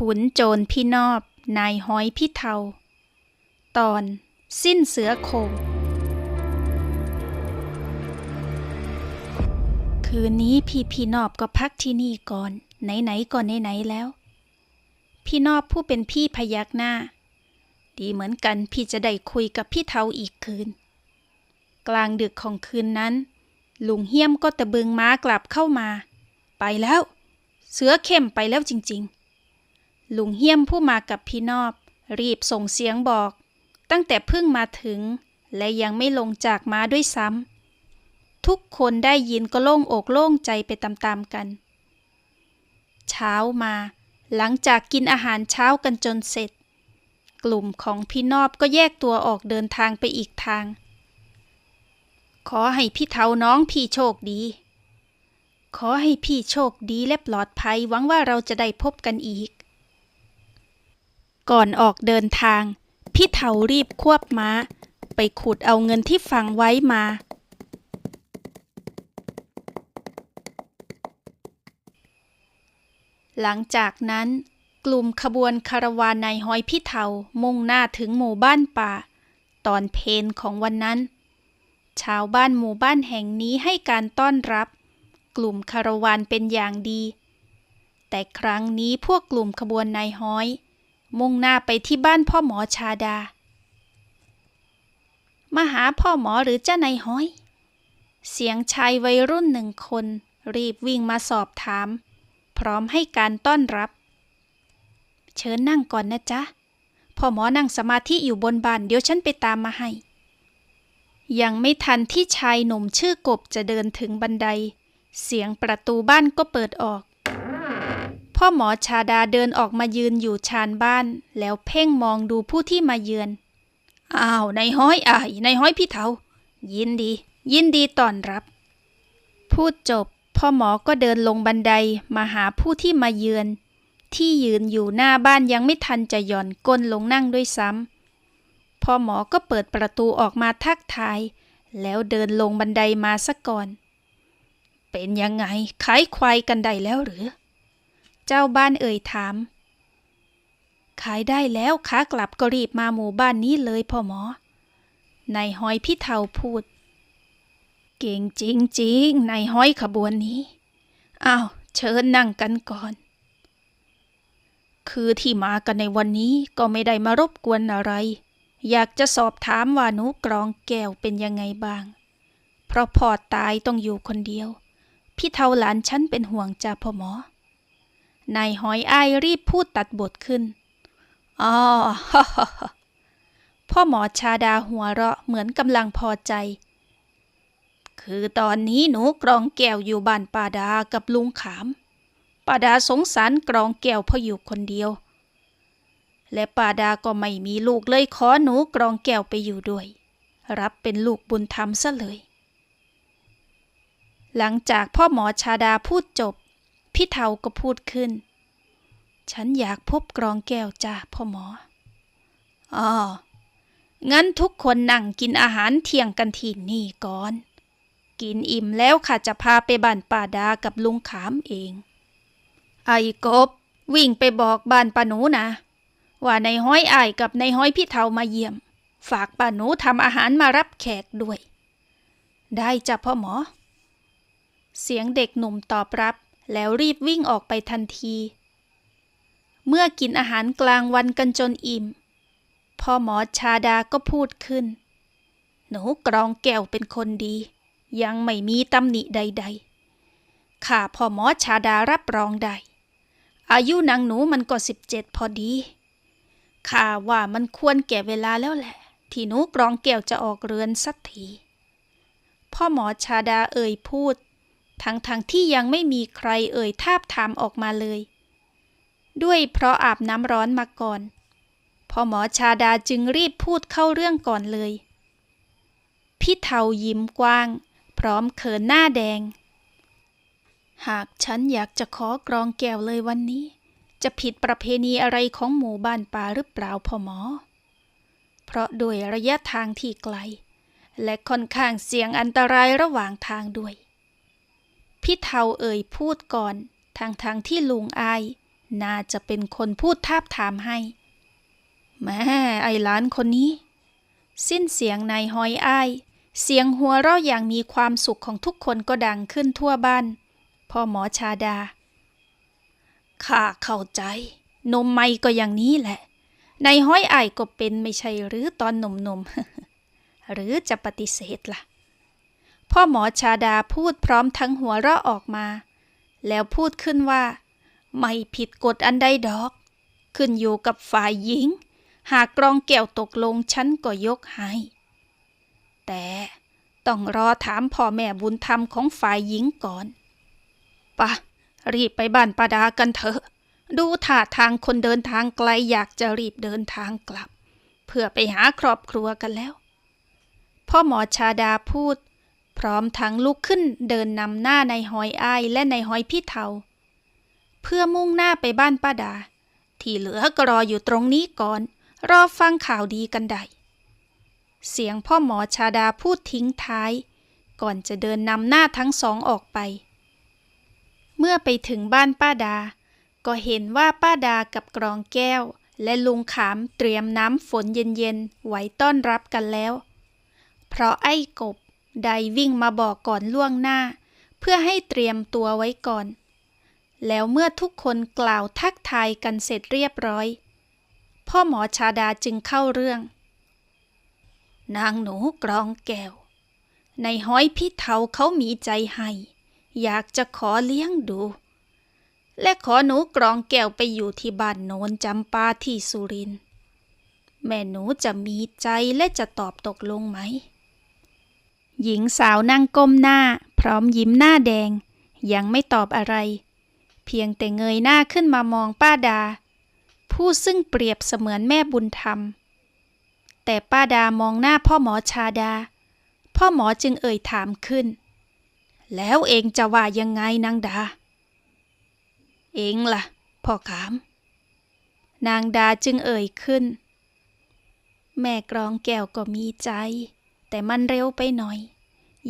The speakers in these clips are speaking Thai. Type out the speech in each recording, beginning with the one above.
ขุนโจรพี่นอบ นายห้อยพี่เทา ตอน สิ้นเสือโคงคืนนี้พี่พี่นอบก็พักที่นี่ก่อน ไหนๆก่อนไหนๆแล้ว พี่นอบผู้เป็นพี่พยักหน้า ดีเหมือนกันพี่จะได้คุยกับพี่เทาอีกคืน กลางดึกของคืนนั้น ลุงเฮี้ยมก็ตะบึงม้ากลับเข้ามา ไปแล้ว เสือเข้มไปแล้วจริง ๆ ลุงเฮี้ยมผู้มากับพี่นอบ รีบส่งเสียงบอก ตั้งแต่เพิ่งมาถึง และยังไม่ลงจากม้าด้วยซ้ำทุกคนได้ยินก็โล่งอกโล่งใจไปตามๆกัน เช้ามา หลังจากกินอาหารเช้ากันจนเสร็จ กลุ่มของพี่นอบก็แยกตัวออกเดินทางไปอีกทาง ขอให้พี่เทาน้องพี่โชคดีขอให้พี่โชคดีและปลอดภัยหวังว่าเราจะได้พบกันอีก ก่อนออกเดินทาง พี่เทารีบควบม้า ไปขุดเอาเงินที่ฝังไว้มา หลังจากนั้นกลุ่มขบวนคารวานนายห้อยพี่เทามุ่งหน้าถึงหมู่บ้านป่า ตอนเพนของวันนั้น ชาวบ้านหมู่บ้านแห่งนี้ให้การต้อนรับ กลุ่มคารวานเป็นอย่างดี แต่ครั้งนี้พวกกลุ่มขบวนนายห้อย มุ่งหน้าไปที่บ้านพ่อหมอชาดา มาหาพ่อหมอหรือเจ้านายห้อย เสียงชายวัยรุ่นหนึ่งคน รีบวิ่งมาสอบถาม พร้อมให้การต้อนรับ เชิญนั่งก่อนนะจ๊ะ พ่อหมอนั่งสมาธิอยู่บนบานเดี๋ยวฉันไปตามมาให้ ยังไม่ทันที่ชายหนุ่มชื่อกบจะเดินถึงบันได เสียงประตูบ้านก็เปิดออก พ่อหมอชาดาเดินออกมายืนอยู่ชานบ้าน แล้วเพ่งมองดูผู้ที่มาเยือน อ้าว นายห้อยอ่ายนายห้อยพี่เทายินดี ยินดีต้อนรับ พูดจบ พ่อหมอก็เดินลงบันไดมาหาผู้ที่มาเยือน ที่ยืนอยู่หน้าบ้านยังไม่ทันจะหย่อนก้นลงนั่งด้วยซ้ำพ่อหมอก็เปิดประตูออกมาทักทาย แล้วเดินลงบันไดมาซะก่อน เป็นยังไงขายควายกันได้แล้วหรือ เจ้าบ้านเอ่ยถาม ขายได้แล้วขากลับก็รีบมาหมู่บ้านนี้เลยพ่อหมอ นายห้อยพี่เทาพูด เก่งจริงๆนายห้อยขบวนนี้ อ้าว เชิญนั่งกันก่อน คือที่มากันในวันนี้ก็ไม่ได้มารบกวนอะไร อยากจะสอบถามว่านูกรองแก้วเป็นยังไงบ้าง เพราะพ่อตายต้องอยู่คนเดียวพี่เทาหลานฉันเป็นห่วงจ้าพ่อหมอ นายหอยอายรีบพูดตัดบทขึ้น อ๋อพ่อหมอชาดาหัวเราะเหมือนกำลังพอใจ คือตอนนี้หนูกรองแก้วอยู่บ้านป้าดากับลุงขามป้าดาสงสารกรองแก้วเพราะอยู่คนเดียว และป้าดาก็ไม่มีลูกเลยขอหนูกรองแก้วไปอยู่ด้วย รับเป็นลูกบุญธรรมซะเลย หลังจากพ่อหมอชาดาพูดจบ พี่เทาก็พูดขึ้น ฉันอยากพบกรองแก้วจ้าพ่อหมอ อ๋อ งั้นทุกคนนั่งกินอาหารเที่ยงกันที่นี่ก่อน กินอิ่มแล้วข้าจะพาไปบ้านป้าดากับลุงขามเอง ไอ้กบ วิ่งไปบอกบ้านป้าหนูนะ ว่าในห้อยอ้ายกับในห้อยพี่เทามาเยี่ยม ฝากป้าหนูทำอาหารมารับแขกด้วย ได้จ้ะพ่อหมอเสียงเด็กหนุ่มตอบรับ แล้วรีบวิ่งออกไปทันที เมื่อกินอาหารกลางวันกันจนอิ่ม พ่อหมอชาดาก็พูดขึ้น หนูกรองแก้วเป็นคนดี ยังไม่มีตำหนิใด ๆ ข้าพ่อหมอชาดารับรองได้ อายุนางหนูมันก็สิบเจ็ดพอดี ข้าว่ามันควรแก่เวลาแล้วแหละ ที่หนูกรองแก้วจะออกเรือนสักทีพ่อหมอชาดาเอ่ยพูด ทั้งๆทที่ยังไม่มีใครเอ่ยทาบถามออกมาเลย ด้วยเพราะอาบน้ำร้อนมาก่อนพ่อหมอชาดาจึงรีบพูดเข้าเรื่องก่อนเลย พี่เทายิ้มกว้าง พร้อมเขินหน้าแดง หากฉันอยากจะขอกรองแก้วเลยวันนี้ จะผิดประเพณีอะไรของหมู่บ้านป่าหรือเปล่าพ่อหมอ เพราะโดยระยะทางที่ไกล และค่อนข้างเสี่ยงอันตรายระหว่างทางด้วย พี่เทาเอ่ยพูดก่อนทางทางที่ลุงอาย น่าจะเป็นคนพูดทาบถามให้แม่ไอ้หลานคนนี้ สิ้นเสียงนายหอยอ้าย เสียงหัวเราะอย่างมีความสุขของทุกคนก็ดังขึ้นทั่วบ้าน พ่อหมอชาดา ข้าเข้าใจ นมไม่ก็อย่างนี้แหละในห้อยอ้ายก็เป็นไม่ใช่หรือตอนหนุ่มๆหรือจะปฏิเสธล่ะ พ่อหมอชาดาพูดพร้อมทั้งหัวเราะออกมา แล้วพูดขึ้นว่า ไม่ผิดกฎอันใดดอก ขึ้นอยู่กับฝ่ายหญิง หากกรองแก้วตกลงฉันก็ยกให้ แต่ต้องรอถามพ่อแม่บุญธรรมของฝ่ายหญิงก่อนปะรีบไปบ้านปาดากันเถอะ ดูท่าทางคนเดินทางไกลอยากจะรีบเดินทางกลับ เพื่อไปหาครอบครัวกันแล้ว พ่อหมอชาดาพูด พร้อมทั้งลุกขึ้นเดินนำหน้าในหอยอ้ายและในหอยพี่เทา เพื่อมุ่งหน้าไปบ้านป้าดา ที่เหลือก็รออยู่ตรงนี้ก่อน รอฟังข่าวดีกันได้ เสียงพ่อหมอชาดาพูดทิ้งท้าย ก่อนจะเดินนำหน้าทั้งสองออกไป เมื่อไปถึงบ้านป้าดา ก็เห็นว่าป้าดากับกรองแก้ว และลุงขามเตรียมน้ำฝนเย็นๆไว้ต้อนรับกันแล้ว เพราะไอ้กบ ได้วิ่งมาบอกก่อนล่วงหน้า เพื่อให้เตรียมตัวไว้ก่อน แล้วเมื่อทุกคนกล่าวทักทายกันเสร็จเรียบร้อย พ่อหมอชาดาจึงเข้าเรื่อง นางหนูกรองแก้ว ในห้อยพี่เทาเขามีใจให้ อยากจะขอเลี้ยงดู และขอหนูกรองแก้วไปอยู่ที่บ้านโนนจำปาที่สุรินทร์แม่หนูจะมีใจและจะตอบตกลงไหม หญิงสาวนั่งก้มหน้า พร้อมยิ้มหน้าแดง ยังไม่ตอบอะไร เพียงแต่เงยหน้าขึ้นมามองป้าดา ผู้ซึ่งเปรียบเสมือนแม่บุญธรรม แต่ป้าดามองหน้าพ่อหมอชาดา พ่อหมอจึงเอ่ยถามขึ้น แล้วเองจะว่ายังไงนางดา เองล่ะ พ่อขาม นางดาจึงเอ่ยขึ้น แม่กรองแก้วก็มีใจ แต่มันเร็วไปหน่อย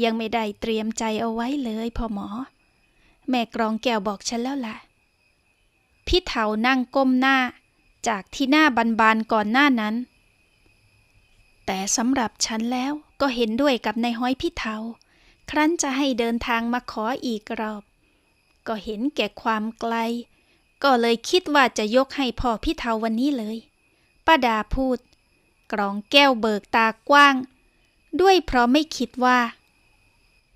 ยังไม่ได้เตรียมใจเอาไว้เลยพ่อหมอ แม่กรองแก้วบอกฉันแล้วล่ะ พี่เถานั่งก้มหน้า จากที่หน้าบานๆก่อนหน้านั้น แต่สำหรับฉันแล้วก็เห็นด้วยกับนายห้อยพี่เถาครั้นจะให้เดินทางมาขออีกรอบ ก็เห็นแก่ความไกล ก็เลยคิดว่าจะยกให้พ่อพี่เทาวันนี้เลย ป้าดาพูด กรองแก้วเบิกตากว้าง ด้วยเพราะไม่คิดว่า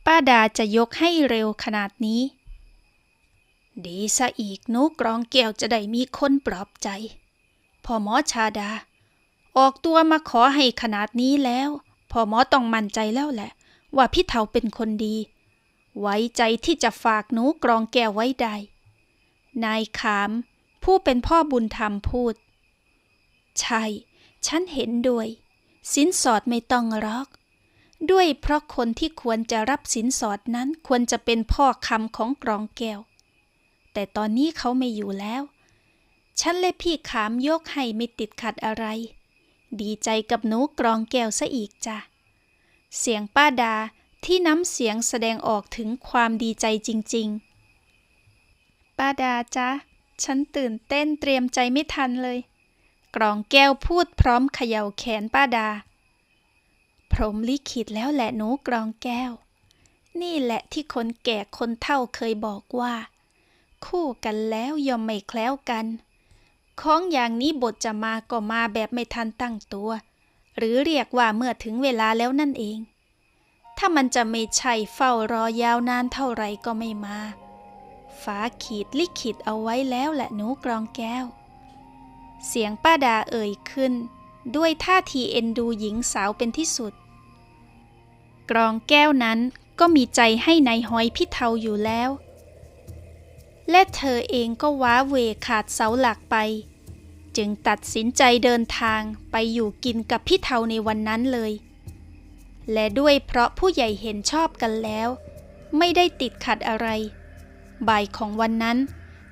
ป้าดาจะยกให้เร็วขนาดนี้ ดีซะอีกนูกรองแก้วจะได้มีคนปลอบใจพ่อหมอชาดา ออกตัวมาขอให้ขนาดนี้แล้วพ่อหมอต้องมั่นใจแล้วแหละ ว่าพี่เทาเป็นคนดี ไว้ใจที่จะฝากหนูกรองแก้วไว้ได้ นายขาม ผู้เป็นพ่อบุญธรรมพูด ใช่ ฉันเห็นด้วยสินสอดไม่ต้องรอก ด้วยเพราะคนที่ควรจะรับสินสอดนั้นควรจะเป็นพ่อคำของกรองแก้ว แต่ตอนนี้เขาไม่อยู่แล้ว ฉันและพี่ขามยกให้ไม่ติดขัดอะไร ดีใจกับหนูกรองแก้วซะอีกจ้ะ เสียงป้าดาที่น้ำเสียงแสดงออกถึงความดีใจจริง ๆ ป้าดาจ๊ะฉันตื่นเต้นเตรียมใจไม่ทันเลย กรองแก้วพูดพร้อมเขย่าแขนป้าดา พรหมลิขิตแล้วแหละหนูกรองแก้ว นี่แหละที่คนแก่คนเฒ่าเคยบอกว่า คู่กันแล้วยอมไม่แคล้วกัน ของอย่างนี้บทจะมาก็มาแบบไม่ทันตั้งตัว หรือเรียกว่าเมื่อถึงเวลาแล้วนั่นเอง ถ้ามันจะไม่ใช่เฝ้ารอยาวนานเท่าไรก็ไม่มาฟ้าขีดลิขิตเอาไว้แล้วแหละหนูกรองแก้ว เสียงป้าดาเอ่ยขึ้น ด้วยท่าทีเอ็นดูหญิงสาวเป็นที่สุด กรองแก้วนั้นก็มีใจให้ในายหอยพี่เทาอยู่แล้ว และเธอเองก็ว้าเวขาดเสาหลักไป จึงตัดสินใจเดินทางไปอยู่กินกับพี่เทาในวันนั้นเลย และด้วยเพราะผู้ใหญ่เห็นชอบกันแล้ว ไม่ได้ติดขัดอะไร บ่ายของวันนั้น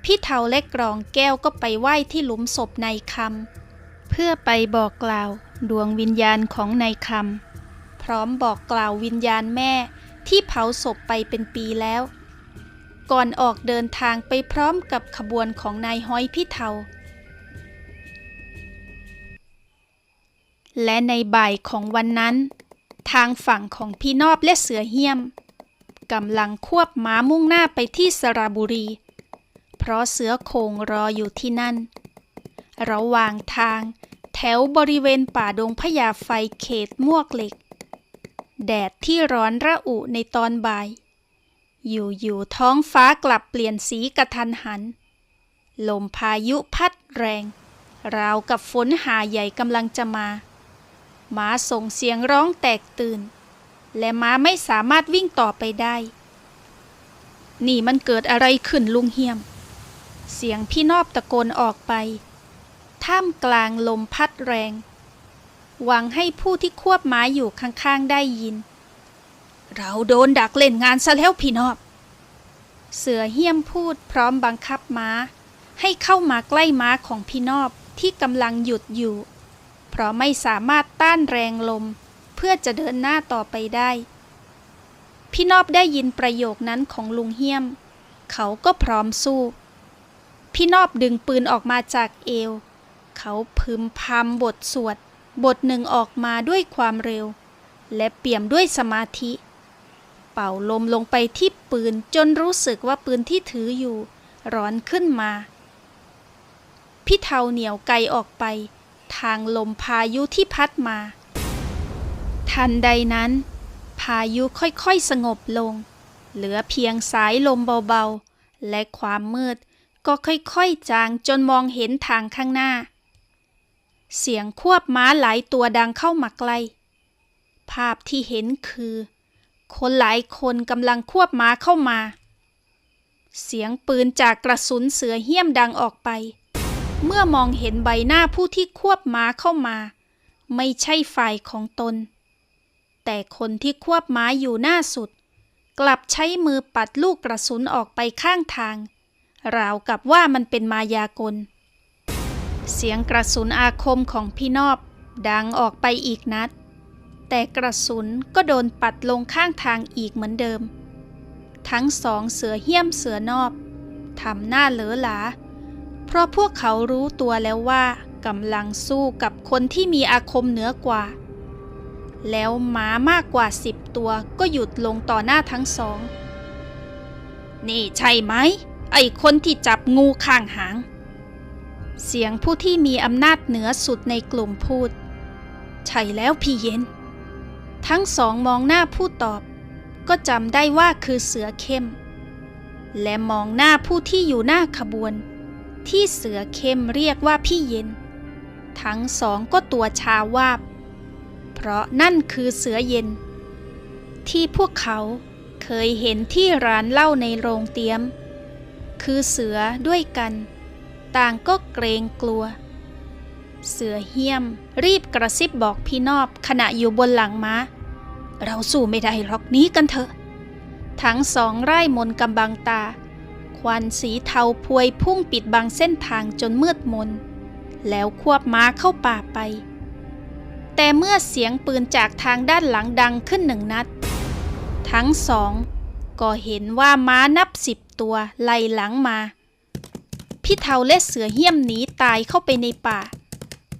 พี่เทาและกรองแก้วก็ไปไหว้ที่หลุมศพนายคำเพื่อไปบอกกล่าวดวงวิญญาณของนายคำ ร้อมบอกกล่าววิญญาณแม่ที่เผาศพไปเป็นปีแล้ว ก่อนออกเดินทางไปพร้อมกับขบวนของนายห้อยพี่เทา และในบ่ายของวันนั้น ทางฝั่งของพี่นอบและเสือเหี้ยมกำลังควบม้ามุ่งหน้าไปที่สระบุรี เพราะเสือโคงรออยู่ที่นั่น ระหว่างทางแถวบริเวณป่าดงพญาไฟเขตมวกเหล็ก แดดที่ร้อนระอุในตอนบ่าย อยู่ๆท้องฟ้ากลับเปลี่ยนสีกระทันหัน ลมพายุพัดแรง ราวกับฝนหาใหญ่กำลังจะมาม้าส่งเสียงร้องแตกตื่น และม้าไม่สามารถวิ่งต่อไปได้ นี่มันเกิดอะไรขึ้นลุงเฮียม เสียงพี่นอบตะโกนออกไป ท่ามกลางลมพัดแรง หวังให้ผู้ที่ควบม้าอยู่ข้างๆได้ยิน เราโดนดักเล่นงานซะแล้วพี่นอบ เสือเฮี้ยมพูดพร้อมบังคับม้า ให้เข้ามาใกล้ม้าของพี่นอบที่กำลังหยุดอยู่ เพราะไม่สามารถต้านแรงลม เพื่อจะเดินหน้าต่อไปได้ พี่นอบได้ยินประโยคนั้นของลุงเฮี้ยม เขาก็พร้อมสู้ พี่นอบดึงปืนออกมาจากเอว เขาพึมพำบทสวด บทหนึ่งออกมาด้วยความเร็ว และเปี่ยมด้วยสมาธิ เป่าลมลงไปที่ปืนจนรู้สึกว่าปืนที่ถืออยู่ ร้อนขึ้นมา พี่เทาเหนียวไกลออกไป ทางลมพายุที่พัดมา ทันใดนั้น พายุค่อยๆสงบลง เหลือเพียงสายลมเบาๆ และความมืดก็ค่อยๆจางจนมองเห็นทางข้างหน้า เสียงควบม้าหลายตัวดังเข้ามาใกล ภาพที่เห็นคือ คนหลายคนกำลังควบม้าเข้ามา เสียงปืนจากกระสุนเสือเหี้ยมดังออกไป เมื่อมองเห็นใบหน้าผู้ที่ควบม้าเข้ามา ไม่ใช่ฝ่ายของตน แต่คนที่ควบม้าอยู่หน้าสุด กลับใช้มือปัดลูกกระสุนออกไปข้างทาง ราวกับว่ามันเป็นมายากล เสียงกระสุนอาคมของพี่นอบดังออกไปอีกนัด แต่กระสุนก็โดนปัดลงข้างทางอีกเหมือนเดิม ทั้งสองเสือเหี้ยมเสือนอบทำหน้าเหลอหลา เพราะพวกเขารู้ตัวแล้วว่ากำลังสู้กับคนที่มีอาคมเหนือกว่า แล้วหมามากกว่าสิบตัวก็หยุดลงต่อหน้าทั้งสอง นี่ใช่ไหม ไอ้คนที่จับงูข้างหาง เสียงผู้ที่มีอำนาจเหนือสุดในกลุ่มพูด ใช่แล้วพี่เย็น ทั้งสองมองหน้าผู้ตอบ ก็จำได้ว่าคือเสือเข้ม และมองหน้าผู้ที่อยู่หน้าขบวน ที่เสือเข้มเรียกว่าพี่เย็น ทั้งสองก็ตัวชาวาบ เพราะนั่นคือเสือเย็น ที่พวกเขาเคยเห็นที่ร้านเหล้าในโรงเตี๊ยม คือเสือด้วยกัน ต่างก็เกรงกลัว เสือเหี้ยม รีบกระซิบบอกพี่นอบขณะอยู่บนหลังม้า เราสู้ไม่ได้หรอกนี้กันเถอะ ทั้งสองไร่มนกำบังตา ควันสีเทาพวยพุ่งปิดบังเส้นทางจนมืดมน แล้วควบม้าเข้าป่าไป แต่เมื่อเสียงปืนจากทางด้านหลังดังขึ้นหนึ่งนัด ทั้งสองก็เห็นว่าม้านับสิบตัวไล่หลังมา พี่เทาและเสือเหี้ยมหนีตายเข้าไปในป่า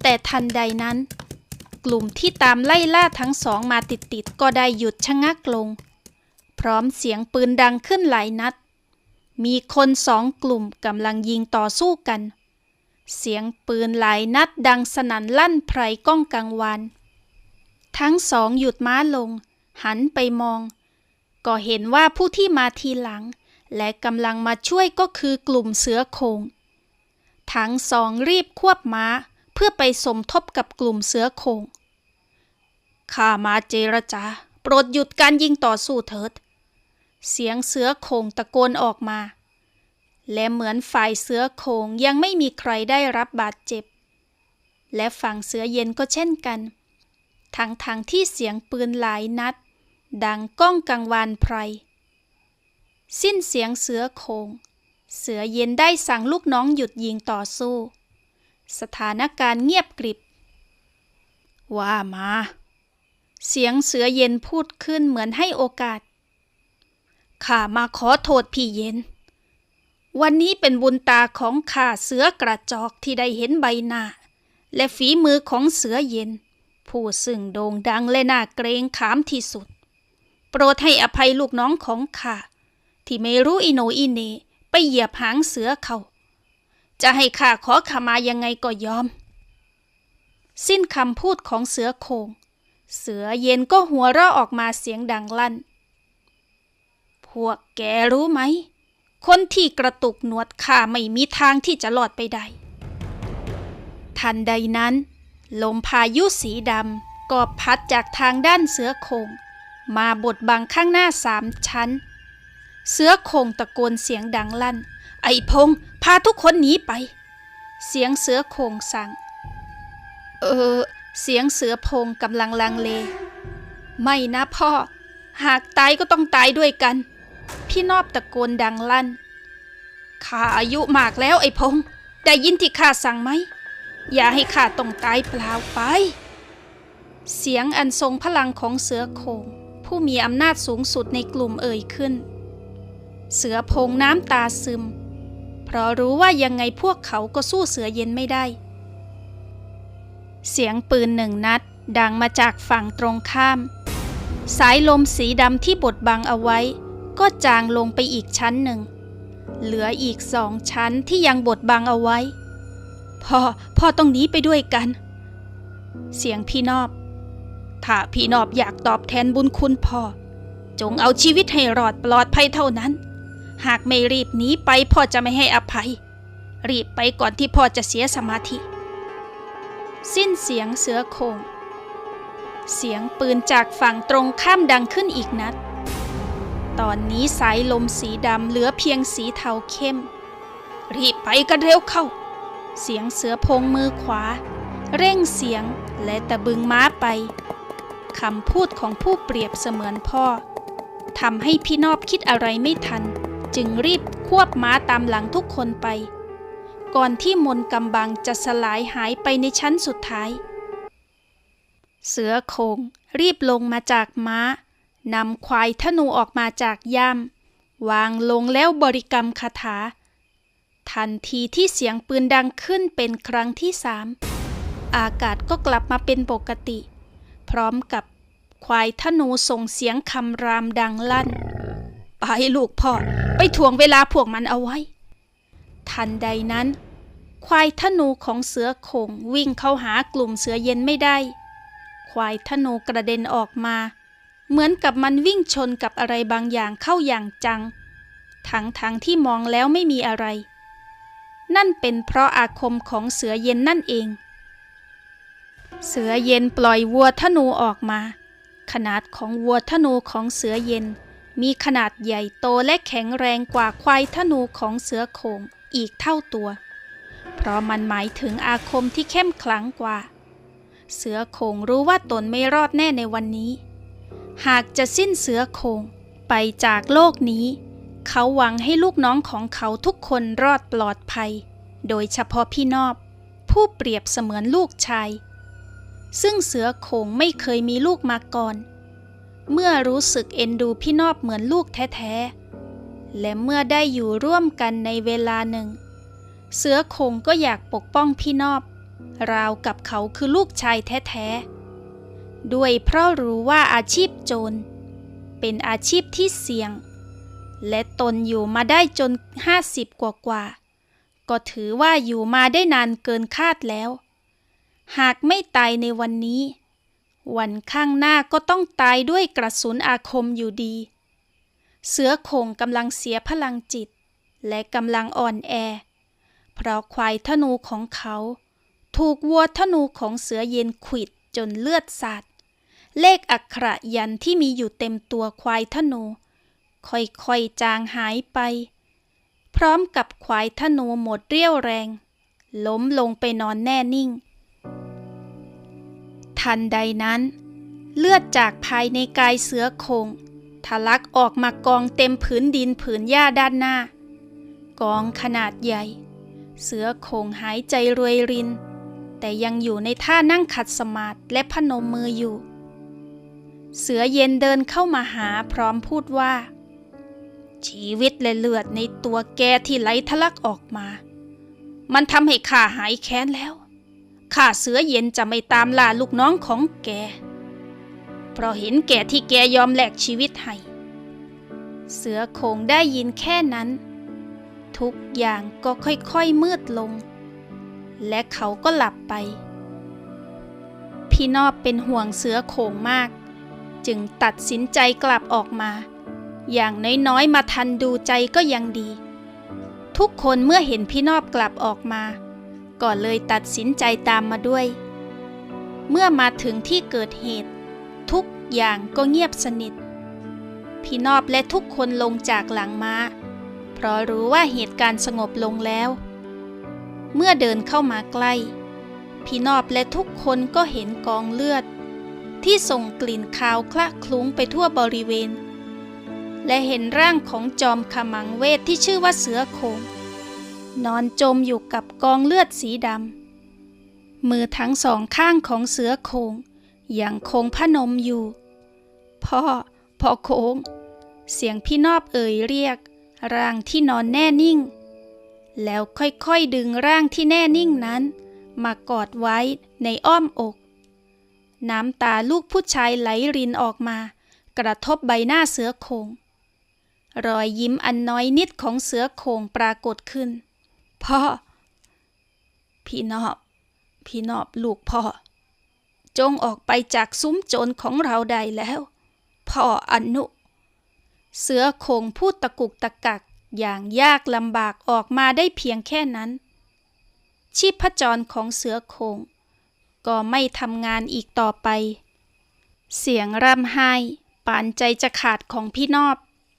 แต่ทันใดนั้น กลุ่มที่ตามไล่ล่าทั้งสองมาติดๆก็ได้หยุดชะงักลง พร้อมเสียงปืนดังขึ้นหลายนัด มีคนสองกลุ่มกำลังยิงต่อสู้กัน เสียงปืนหลายนัดดังสนั่นลั่นไพรก้องกังวานทั้งสองหยุดม้าลง หันไปมอง ก็เห็นว่าผู้ที่มาทีหลัง และกำลังมาช่วยก็คือกลุ่มเสือโคง ทั้งสองรีบควบม้า เพื่อไปสมทบกับกลุ่มเสือโคงข้ามาเจรจา โปรดหยุดการยิงต่อสู้เถิด เสียงเสือโคงตะโกนออกมา และเหมือนฝ่ายเสือโคงยังไม่มีใครได้รับบาดเจ็บ และฝั่งเสือเย็นก็เช่นกัน ทั้งทางที่เสียงปืนหลายนัด ดังก้องกังวานไพร สิ้นเสียงเสือโคง เสือเย็นได้สั่งลูกน้องหยุดยิงต่อสู้ สถานการณ์เงียบกริบ ว่ามา เสียงเสือเย็นพูดขึ้นเหมือนให้โอกาส ข้ามาขอโทษพี่เย็น วันนี้เป็นบุญตาของข้าเสือกระจอกที่ได้เห็นใบหน้า และฝีมือของเสือเย็น ผู้ซึ่งโด่งดังและน่าเกรงขามที่สุด โปรดให้อภัยลูกน้องของข้าที่ไม่รู้อิโนอิเน ไปเหยียบหางเสือเขา จะให้ข้าขอขมายังไงก็ยอม สิ้นคำพูดของเสือโคง เสือเย็นก็หัวเราะออกมาเสียงดังลั่น พวกแกรู้ไหม คนที่กระตุกหนวดข้าไม่มีทางที่จะหลอดไปได้ ทันใดนั้น ลมพายุสีดำก็พัดจากทางด้านเสือโคง มาบดบังข้างหน้าสามชั้น เสือโคงตะโกนเสียงดังลั่น ไอพง พาทุกคนหนีไป เสียงเสือโคงสั่ง เออ เสียงเสือพงกำลังลังเล ไม่นะพ่อ หากตายก็ต้องตายด้วยกัน พี่นอบตะโกนดังลั่น ข้าอายุมากแล้วไอพง ได้ยินที่ข้าสั่งไหม อย่าให้ข้าต้องตายเปล่าไป เสียงอันทรงพลังของเสือโคงผู้มีอำนาจสูงสุดในกลุ่มเอ่ยขึ้น เสือพงน้ำตาซึม เพราะรู้ว่ายังไงพวกเขาก็สู้เสือเย็นไม่ได้ เสียงปืนหนึ่งนัดดังมาจากฝั่งตรงข้าม สายลมสีดำที่บดบังเอาไว้ ก็จางลงไปอีกชั้นหนึ่ง เหลืออีกสองชั้นที่ยังบดบังเอาไว้ พ่อ พ่อต้องหนีไปด้วยกัน เสียงพี่นอบ ถ้าพี่นอบอยากตอบแทนบุญคุณพ่อจงเอาชีวิตให้รอดปลอดภัยเท่านั้น หากไม่รีบหนีไปพ่อจะไม่ให้อภัย รีบไปก่อนที่พ่อจะเสียสมาธิ สิ้นเสียงเสือโคงเสียงปืนจากฝั่งตรงข้ามดังขึ้นอีกนัด ตอนนี้สายลมสีดำเหลือเพียงสีเทาเข้ม รีบไปกันเร็วเข้า เสียงเสือพงมือขวา เร่งเสียงและตะบึงม้าไป คำพูดของผู้เปรียบเสมือนพ่อทำให้พี่นอบคิดอะไรไม่ทัน จึงรีบควบม้าตามหลังทุกคนไป ก่อนที่มนกำบังจะสลายหายไปในชั้นสุดท้าย เสือโคงรีบลงมาจากม้านำควายธนูออกมาจากย่าม วางลงแล้วบริกรรมคาถา ทันทีที่เสียงปืนดังขึ้นเป็นครั้งที่สามอากาศก็กลับมาเป็นปกติ พร้อมกับควายธนูส่งเสียงคำรามดังลั่น ไปลูกพ่อ ไปถ่วงเวลาพวกมันเอาไว้ ทันใดนั้น ควายธนูของเสือโขงวิ่งเข้าหากลุ่มเสือเย็นไม่ได้ ควายธนูกระเด็นออกมา เหมือนกับมันวิ่งชนกับอะไรบางอย่างเข้าอย่างจัง ทั้งทังที่มองแล้วไม่มีอะไร นั่นเป็นเพราะอาคมของเสือเย็นนั่นเอง เสือเย็นปล่อยวัวธนูออกมา ขนาดของวัวธนูของเสือเย็น มีขนาดใหญ่โตและแข็งแรงกว่าควายธนูของเสือโขงอีกเท่าตัว เพราะมันหมายถึงอาคมที่เข้มขลังกว่า เสือโขงรู้ว่าตนไม่รอดแน่ในวันนี้ หากจะสิ้นเสือโขงไปจากโลกนี้ เขาหวังให้ลูกน้องของเขาทุกคนรอดปลอดภัย โดยเฉพาะพี่นอบ ผู้เปรียบเสมือนลูกชาย ซึ่งเสือโขงไม่เคยมีลูกมาก่อนเเมื่อรู้สึกเอ็นดูพี่นอบเหมือนลูกแท้ๆ และเมื่อได้อยู่ร่วมกันในเวลาหนึ่ง เสือโขงก็อยากปกป้องพี่นอบ ราวกับเขาคือลูกชายแท้ๆ ด้วยเพราะรู้ว่าอาชีพโจร เป็นอาชีพที่เสี่ยง และตนอยู่มาได้จนห้าสิบกว่ากว่าๆก็ถือว่าอยู่มาได้นานเกินคาดแล้ว หากไม่ตายในวันนี้ วันข้างหน้าก็ต้องตายด้วยกระสุนอาคมอยู่ดี เสือโขงกำลังเสียพลังจิต และกำลังอ่อนแอ เพราะควายธนูของเขา ถูกวัวธนูของเสือเย็นขิดจนเลือดสาดเลขอักขระยันที่มีอยู่เต็มตัวควายธนู ค่อยๆจางหายไป พร้อมกับควายธนูหมดเรี่ยวแรง ล้มลงไปนอนแน่นิ่ง ทันใดนั้น เลือดจากภายในกายเสือโคงทะลักออกมากองเต็มผืนดินผืนหญ้าด้านหน้า กองขนาดใหญ่ เสือโคงหายใจรวยริน แต่ยังอยู่ในท่านั่งขัดสมาธิและพนมมืออยู่ เสือเย็นเดินเข้ามาหาพร้อมพูดว่า ชีวิตและเลือดในตัวแกที่ไหลทะลักออกมา มันทำให้ข้าหายแค้นแล้ว ข้าเสือเย็นจะไม่ตามล่าลูกน้องของแก เพราะเห็นแก่ที่แกยอมแลกชีวิตให้ เสือโคงได้ยินแค่นั้น ทุกอย่างก็ค่อยๆมืดลง และเขาก็หลับไป พี่นอบเป็นห่วงเสือโคงมาก จึงตัดสินใจกลับออกมา อย่างน้อยๆมาทันดูใจก็ยังดี ทุกคนเมื่อเห็นพี่นอบกลับออกมา ก็เลยตัดสินใจตามมาด้วย เมื่อมาถึงที่เกิดเหตุ ทุกอย่างก็เงียบสนิท พี่นอบและทุกคนลงจากหลังมา้า เพราะรู้ว่าเหตุการณ์สงบลงแล้ว เมื่อเดินเข้ามาใกล้ พี่นอบและทุกคนก็เห็นกองเลือด ที่ส่งกลิ่นคาวคละคลุ้งไปทั่วบริเวณ และเห็นร่างของจอมขมังเวทที่ชื่อว่าเสือโคง นอนจมอยู่กับกองเลือดสีดำ มือทั้งสองข้างของเสือโคงยังคงพนมอยู่ พ่อ พ่อโคง เสียงพี่นอบเอ่ยเรียก ร่างที่นอนแน่นิ่ง แล้วค่อยๆดึงร่างที่แน่นิ่งนั้น มากอดไว้ในอ้อมอก น้ำตาลูกผู้ชายไหลรินออกมา กระทบใบหน้าเสือโคงรอยยิ้มอันน้อยนิดของเสือโคงปรากฏขึ้น พ่อ พี่นอบ พี่นอบลูกพ่อ จงออกไปจากซุ้มโจรของเราได้แล้ว พ่ออนุ เสือโคงพูดตะกุกตะกักอย่างยากลำบากออกมาได้เพียงแค่นั้น ชีพจรของเสือโคงก็ไม่ทำงานอีกต่อไป เสียงร่ำไห้ปานใจจะขาดของพี่นอบ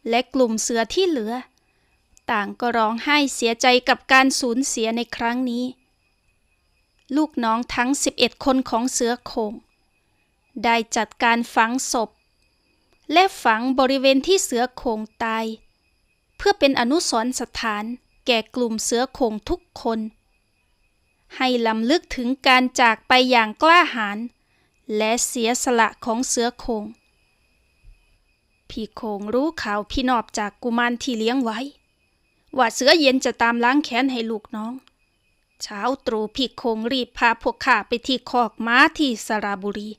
และกลุ่มเสือที่เหลือ ต่างก็ร้องไห้เสียใจกับการสูญเสียในครั้งนี้ ลูกน้องทั้ง 11 คนของเสือโคงได้จัดการฝังศพ และฝังบริเวณที่เสือโคงตาย เพื่อเป็นอนุสรณ์สถานแก่กลุ่มเสือโคงทุกคน ให้ลำลึกถึงการจากไปอย่างกล้าหาญและเสียสละของเสือโคงพี่โคงรู้ข่าวพี่นอบจากกุมารที่เลี้ยงไว้ ว่าเสือเย็นจะตามล้างแค้นให้ลูกน้อง เช้าตรู่พี่คงรีบพาพวกข้าไปที่คอกม้าที่สระบุรี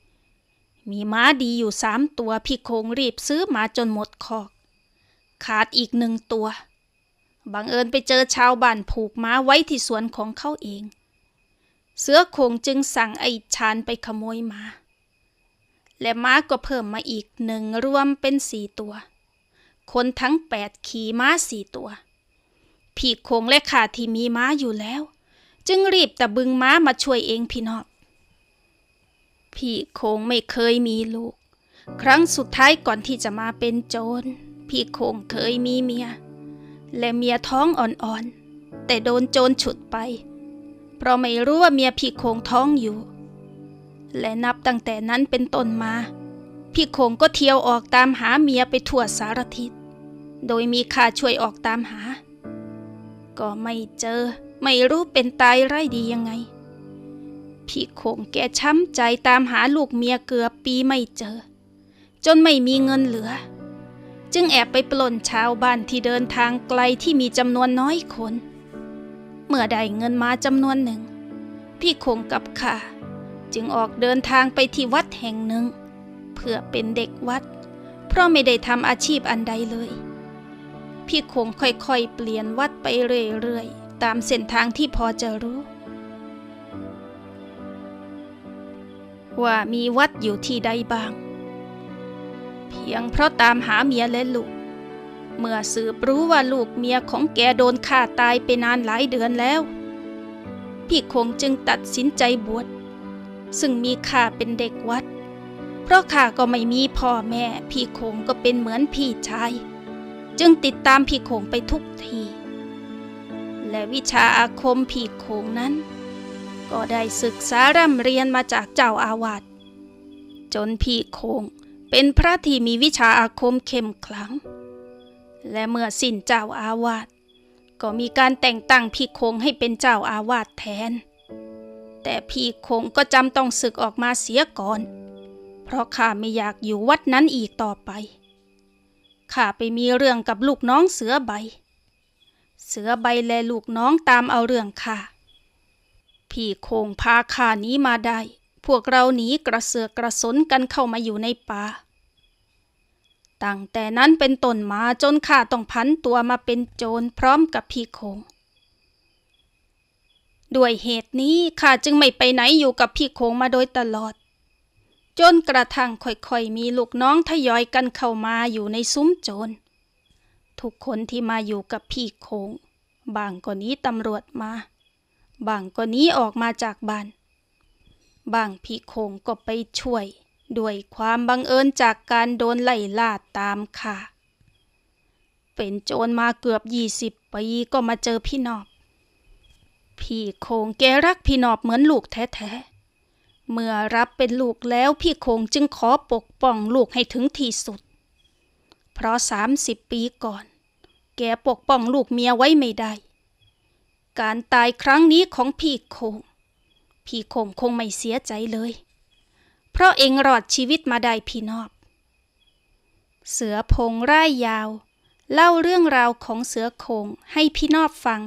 มีม้าดีอยู่สามตัวพี่คงรีบซื้อมาจนหมดคอก ขาดอีกหนึ่งตัว บังเอิญไปเจอชาวบ้านผูกม้าไว้ที่สวนของเขาเอง เสือคงจึงสั่งไอ้ชานไปขโมยมา และม้าก็เพิ่มมาอีกหนึ่งรวมเป็นสี่ตัว คนทั้งแปดขี่ม้าสี่ตัว พี่โคงและข้าที่มีม้าอยู่แล้ว จึงรีบตะบึงม้ามาช่วยเองพี่นอบพี่โคงไม่เคยมีลูก ครั้งสุดท้ายก่อนที่จะมาเป็นโจร พี่โคงเคยมีเมีย และเมียท้องอ่อนๆ แต่โดนโจรฉุดไป เพราะไม่รู้ว่าเมียพี่โคงท้องอยู่ และนับตั้งแต่นั้นเป็นต้นมา พี่โคงก็เที่ยวออกตามหาเมียไปทั่วสารทิศ โดยมีข้าช่วยออกตามหา ก็ไม่เจอ ไม่รู้เป็นตายไร้ดียังไง พี่คงแกช้ำใจตามหาลูกเมียเกือบปีไม่เจอ จนไม่มีเงินเหลือ จึงแอบไปปล้นชาวบ้านที่เดินทางไกลที่มีจำนวนน้อยคน เมื่อได้เงินมาจำนวนหนึ่ง พี่คงกับข้าจึงออกเดินทางไปที่วัดแห่งหนึ่ง เพื่อเป็นเด็กวัด เพราะไม่ได้ทำอาชีพอันใดเลย พี่คงค่อยๆ เปลี่ยนวัดไปเรื่อยๆ ตามเส้นทางที่พอจะรู้ ว่ามีวัดอยู่ที่ใดบ้าง เพียงเพราะตามหาเมียและลูก เมื่อสืบรู้ว่าลูกเมียของแกโดนฆ่าตายไปนานหลายเดือนแล้ว พี่คงจึงตัดสินใจบวช ซึ่งมีข้าเป็นเด็กวัด เพราะข้าก็ไม่มีพ่อแม่ พี่คงก็เป็นเหมือนพี่ชาย จึงติดตามพี่คงไปทุกที และวิชาอาคมพี่คงนั้น ก็ได้ศึกษาร่ำเรียนมาจากเจ้าอาวาสจนพีโคงเป็นพระที่มีวิชาอาคมเข้มขลัง และเมื่อสิ้นเจ้าอาวาสก็มีการแต่งตั้งพี่โคงให้เป็นเจ้าอาวาสแทน แต่พี่โคงก็จำต้องศึกออกมาเสียก่อน เพราะข้าไม่อยากอยู่วัดนั้นอีกต่อไป ข้าไปมีเรื่องกับลูกน้องเสือใบ เสือใบและลูกน้องตามเอาเรื่องข้าพี่โคงพาข้านี้มาได้ พวกเราหนีกระเสือกกระสนกันเข้ามาอยู่ในป่า ตั้งแต่นั้นเป็นต้นมาจนข้าต้องพันตัวมาเป็นโจรพร้อมกับพี่โคง ด้วยเหตุนี้ข้าจึงไม่ไปไหนอยู่กับพี่โคงมาโดยตลอด จนกระทั่งค่อยๆมีลูกน้องทยอยกันเข้ามาอยู่ในซุ้มโจร ทุกคนที่มาอยู่กับพี่โคง บางก็นี้ตำรวจมา บางก็นี้ออกมาจากบ้าน บางพี่โคงก็ไปช่วย ด้วยความบังเอิญจากการโดนไล่ล่าตามค่ะ เป็นโจรมาเกือบยี่สิบปีก็มาเจอพี่นอบ พี่โคงแกรักพี่นอบเหมือนลูกแท้ๆ เมื่อรับเป็นลูกแล้วพี่คงจึงขอปกป้องลูกให้ถึงที่สุด เพราะสามสิบปีก่อน แกปกป้องลูกเมียไว้ไม่ได้ การตายครั้งนี้ของพี่คง พี่คงคงไม่เสียใจเลย เพราะเองรอดชีวิตมาได้พี่นอบ เสือพงร่ายยาว เล่าเรื่องราวของเสือโคงให้พี่นอบฟัง